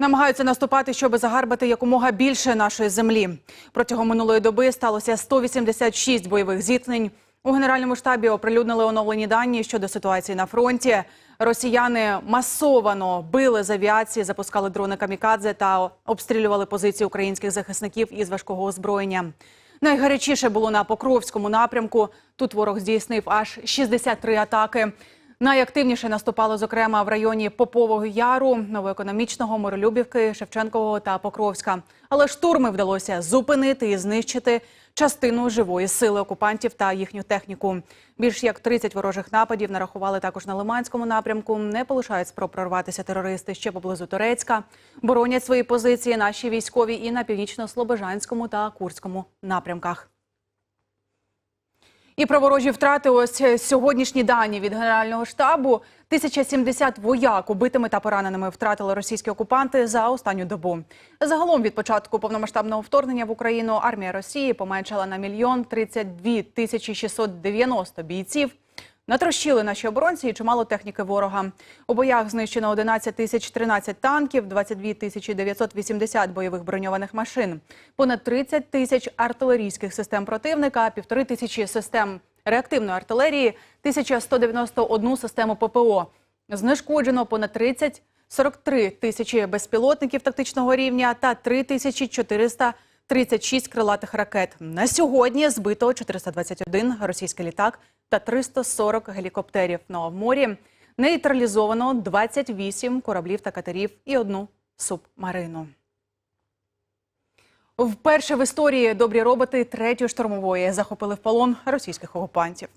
Намагаються наступати, щоб загарбати якомога більше нашої землі. Протягом минулої доби сталося 186 бойових зіткнень. У генеральному штабі оприлюднили оновлені дані щодо ситуації на фронті. Росіяни масовано били з авіації, запускали дрони камікадзе та обстрілювали позиції українських захисників із важкого озброєння. Найгарячіше було на Покровському напрямку. Тут ворог здійснив аж 63 атаки. Найактивніше наступало, зокрема, в районі Попового Яру, Новоекономічного, Миролюбівки, Шевченкового та Покровська. Але штурми вдалося зупинити і знищити частину живої сили окупантів та їхню техніку. Більш як 30 ворожих нападів нарахували також на Лиманському напрямку. Не полишають спроб прорватися терористи ще поблизу Турецька. Боронять свої позиції наші військові і на північно-слобожанському та Курському напрямках. І про ворожі втрати. Ось сьогоднішні дані від генерального штабу. 1070 вояк убитими та пораненими втратили російські окупанти за останню добу. Загалом від початку повномасштабного вторгнення в Україну армія Росії поменшала на мільйон 32 тисячі 690 бійців. Натрощили наші оборонці і чимало техніки ворога. У боях знищено 11 тисяч 13 танків, 22 тисячі 980 бойових броньованих машин, понад 30 тисяч артилерійських систем противника, півтори тисячі систем реактивної артилерії, 1191 систему ППО. Знешкоджено понад 30 43 тисячі безпілотників тактичного рівня та 3 тисячі 436 крилатих ракет. На сьогодні збито 421 російський літак та 340 гелікоптерів. Ну а в морі нейтралізовано 28 кораблів та катерів і одну субмарину. Вперше в історії добрі роботи третьої штурмової захопили в полон російських окупантів.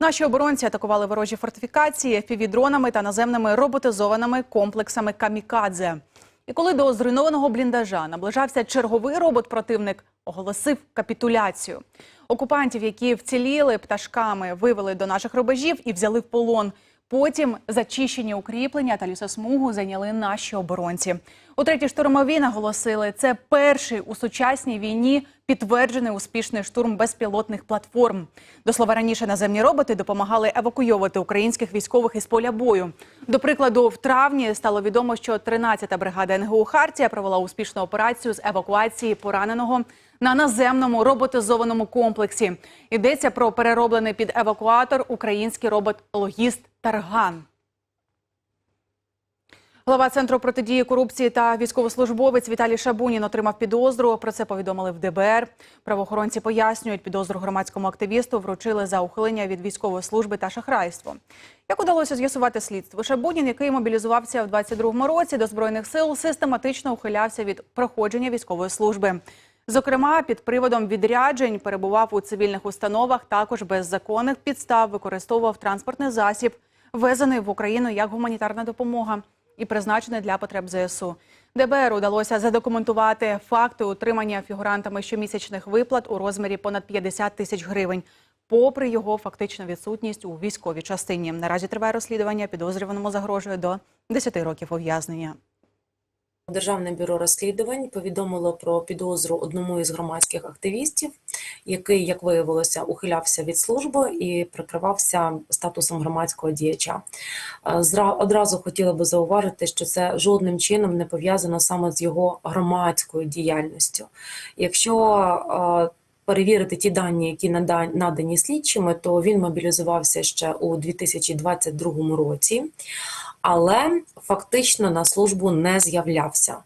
Наші оборонці атакували ворожі фортифікації фівідронами та наземними роботизованими комплексами камікадзе. І коли до зруйнованого бліндажа наближався черговий робот-противник, оголосив капітуляцію. Окупантів, які вціліли пташками, вивели до наших рубежів і взяли в полон. Потім зачищені укріплення та лісосмугу зайняли наші оборонці. У третій штурмовій наголосили, це перший у сучасній війні підтверджений успішний штурм безпілотних платформ. До слова раніше наземні роботи допомагали евакуйовувати українських військових із поля бою. До прикладу, в травні стало відомо, що 13-та бригада НГУ Хартія провела успішну операцію з евакуації пораненого на наземному роботизованому комплексі. Йдеться про перероблений під евакуатор український робот-логіст Тарган. Глава центру протидії корупції та військовослужбовець Віталій Шабунін отримав підозру. Про це повідомили в ДБР. Правоохоронці пояснюють, підозру громадському активісту вручили за ухилення від військової служби та шахрайство. Як удалося з'ясувати слідство, Шабунін, який мобілізувався в 22-му році до збройних сил, систематично ухилявся від проходження військової служби. Зокрема, під приводом відряджень перебував у цивільних установах, також без законних підстав використовував транспортний засіб, ввезений в Україну як гуманітарна допомога і призначений для потреб ЗСУ. ДБР удалося задокументувати факти утримання фігурантами щомісячних виплат у розмірі понад 50 тисяч гривень, попри його фактичну відсутність у військовій частині. Наразі триває розслідування. Підозрюваному загрожує до 10 років ув'язнення. Державне бюро розслідувань повідомило про підозру одному із громадських активістів, який, як виявилося, ухилявся від служби і прикривався статусом громадського діяча. Е, Одразу хотіла би зауважити, що це жодним чином не пов'язано саме з його громадською діяльністю. Якщо е, перевірити ті дані, які нада- надані слідчими, то він мобілізувався ще у 2022 році, але фактично на службу не з'являвся.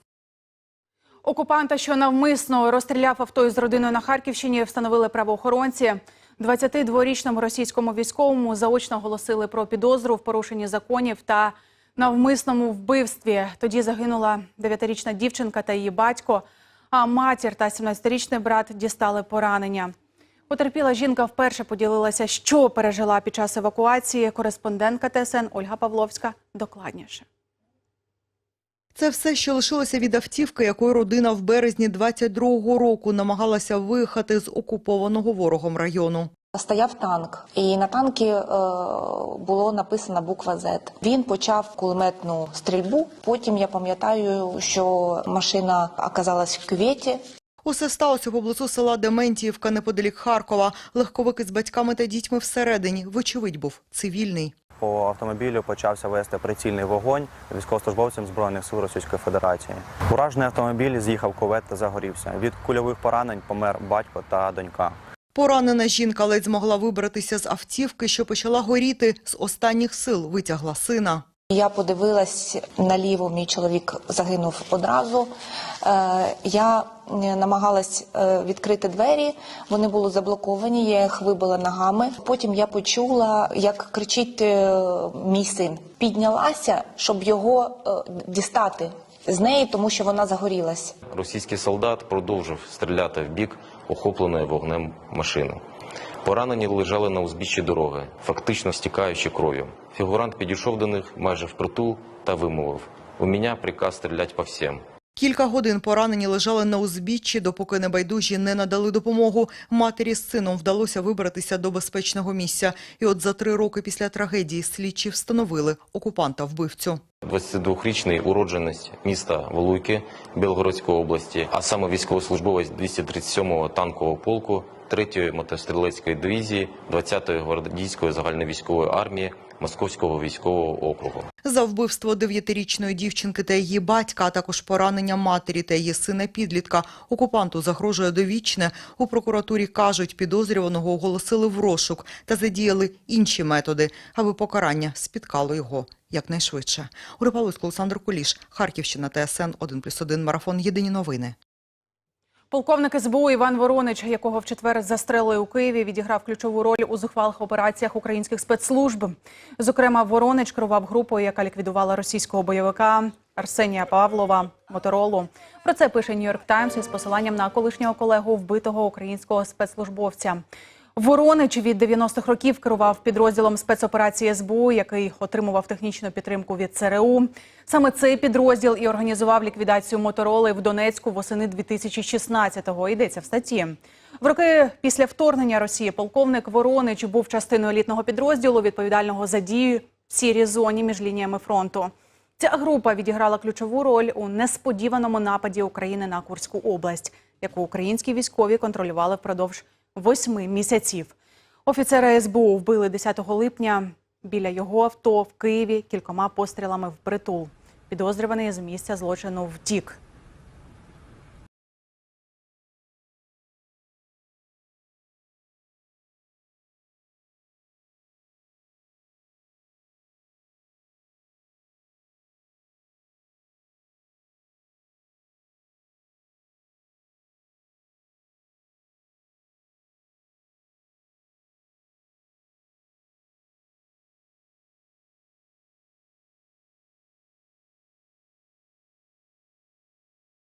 Окупанта, що навмисно розстріляв авто із родиною на Харківщині, встановили правоохоронці. 22-річному російському військовому заочно оголосили про підозру в порушенні законів та навмисному вбивстві. Тоді загинула 9-річна дівчинка та її батько, а матір та 17-річний брат дістали поранення. Потерпіла жінка вперше поділилася, що пережила під час евакуації. Кореспондентка ТСН Ольга Павловська докладніше. Це все, що лишилося від автівки, якою родина в березні 22-го року намагалася виїхати з окупованого ворогом району. Стояв танк, і на танкі е, було написана буква Z. Він почав кулеметну стрільбу. Потім я пам'ятаю, що машина оказалась в кюветі. Усе сталося поблизу села Дементіївка неподалік Харкова. Легковик із батьками та дітьми всередині, вочевидь, був цивільний. по автомобілю почався вести прицільний вогонь військовослужбовцям збройних сил Російської Федерації. Уражений автомобіль з'їхав кувет та загорівся. Від кульових поранень помер батько та донька. Поранена жінка ледь змогла вибратися з автівки, що почала горіти. З останніх сил витягла сина. Я подивилась наліво, мій чоловік загинув одразу. Е, Я е, намагалась е, відкрити двері, вони були заблоковані, я їх вибила ногами. Потім я почула, як кричить мій син. Піднялася, щоб його дістати з неї, тому що вона загорілась. Російський солдат продовжив стріляти в бік охопленої вогнем машини. Поранені лежали на узбіччі дороги, фактично стікаючи кров'ю. Фігурант підійшов до них майже впритул та вимовив: У мене приказ стріляти по всім. Кілька годин поранені лежали на узбіччі, допоки небайдужі не надали допомогу. Матері з сином вдалося вибратися до безпечного місця. І от за три роки після трагедії слідчі встановили окупанта-вбивцю. 22-річний уродженець міста Волуйки Білгородської області, а саме військовослужбовець 237-го танкового полку 3-ї мотострілецької дивізії 20-ї гвардійської загальновійськової армії Московського військового округу. За вбивство дев'ятирічної дівчинки та її батька, а також поранення матері та її сина-підлітка, окупанту загрожує довічне. У прокуратурі кажуть, підозрюваного оголосили в розшук та задіяли інші методи, аби покарання спіткало його якнайшвидше. Ольга Павловська, Олександр Куліш, Харківщина, ТСН 1+,1, Марафон. Єдині новини. Полковник СБУ Іван Воронич, якого в четвер застрелили у Києві, відіграв ключову роль у зухвалих операціях українських спецслужб. Зокрема, Воронич керував групою, яка ліквідувала російського бойовика Арсенія Павлова Моторолу. Про це пише Нью-Йорк Таймс із посиланням на колишнього колегу вбитого українського спецслужбовця. Воронич від 90-х років керував підрозділом спецоперації СБУ, який отримував технічну підтримку від ЦРУ. Саме цей підрозділ і організував ліквідацію мотороли в Донецьку восени 2016-го. Йдеться в статті. В роки після вторгнення Росії полковник Воронич був частиною елітного підрозділу, відповідального за дію в сірій зоні між лініями фронту. Ця група відіграла ключову роль у несподіваному нападі України на Курську область, яку українські військові контролювали впродовж восьми місяців. Офіцера СБУ вбили 10 липня біля його авто в Києві кількома пострілами в притул. Підозрюваний з місця злочину втік.